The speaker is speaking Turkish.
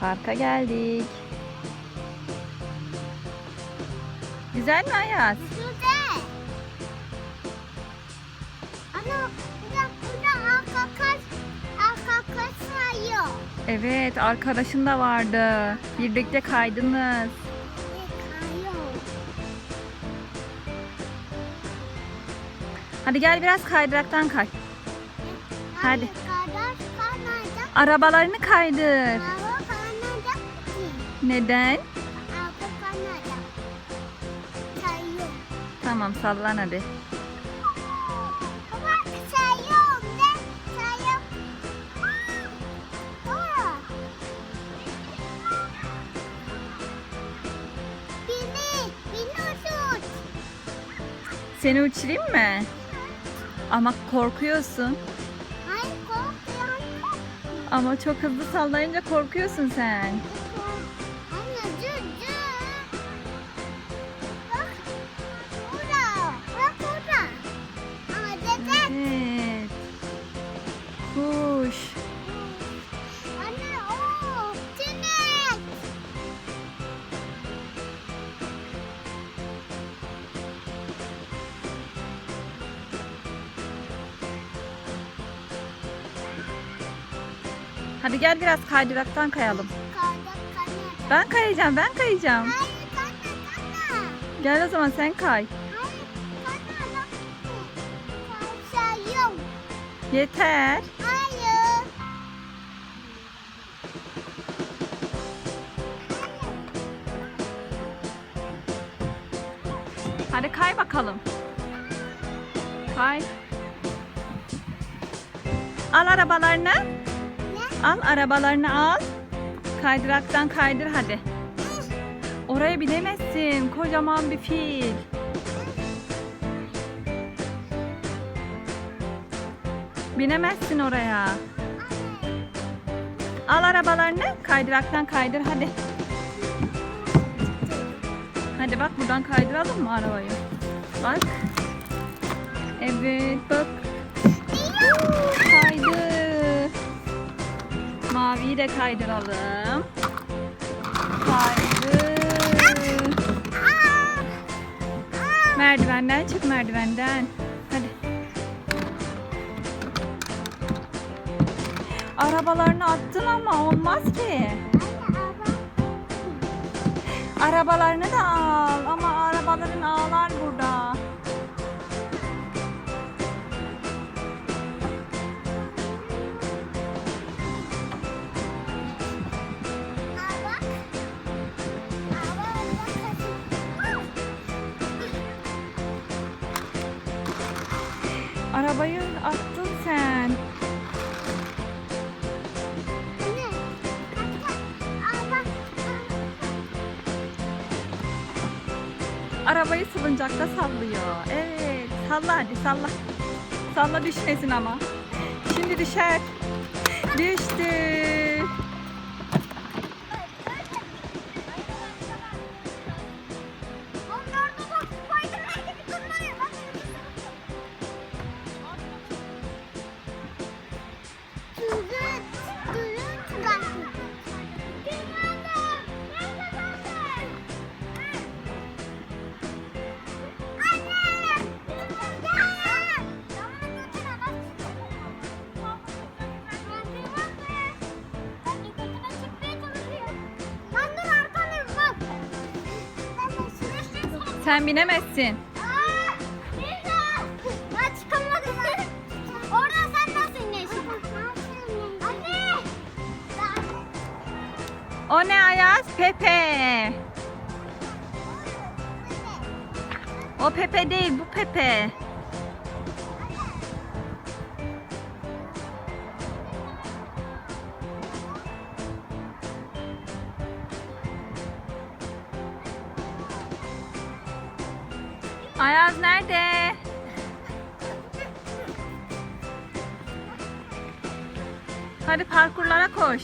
Parka geldik. Güzel mi Ayaz? Güzel. Ana burada burada arka kaç arka kaç sayıyor. Evet, arkadaşın da vardı. Birlikte kaydınız. Hadi gel biraz kaydıraktan kay. Hadi. Arabalarını kaydır. Neden? Tamam sallan hadi. Seni uçurayım mı? Ama korkuyorsun. Hayır korkuyorum. Ama çok hızlı sallayınca korkuyorsun sen. Hadi gel biraz kaydıraktan kayalım. Ben kayacağım, ben kayacağım. Gel o zaman sen kay. Yeter. Hayır. Hadi kay bakalım. Kay. Al arabalarını. Al arabalarını al. Kaydıraktan kaydır hadi. Oraya binemezsin. Kocaman bir fil. Binemezsin oraya. Al arabalarını. Kaydıraktan kaydır hadi. Hadi bak buradan kaydıralım mı arabayı? Bak. Evet bak. Maviyi de kaydıralım. Kaydı. Merdivenden çık merdivenden. Hadi. Arabalarını attın ama olmaz ki. Arabalarını da al ama arabaların ağlar Arabayı attın sen. Arabayı salıncakta sallıyor. Evet. Salla hadi salla. Salla düşmesin ama. Şimdi düşer. Düştü. Sen binemezsin. Aa, Mirza! Ben sen nasıl iniyorsun? Anne! O ne Ayaz? Pepe. O Pepe değil bu Pepe. Ayaz nerede? Hadi parkurlara koş.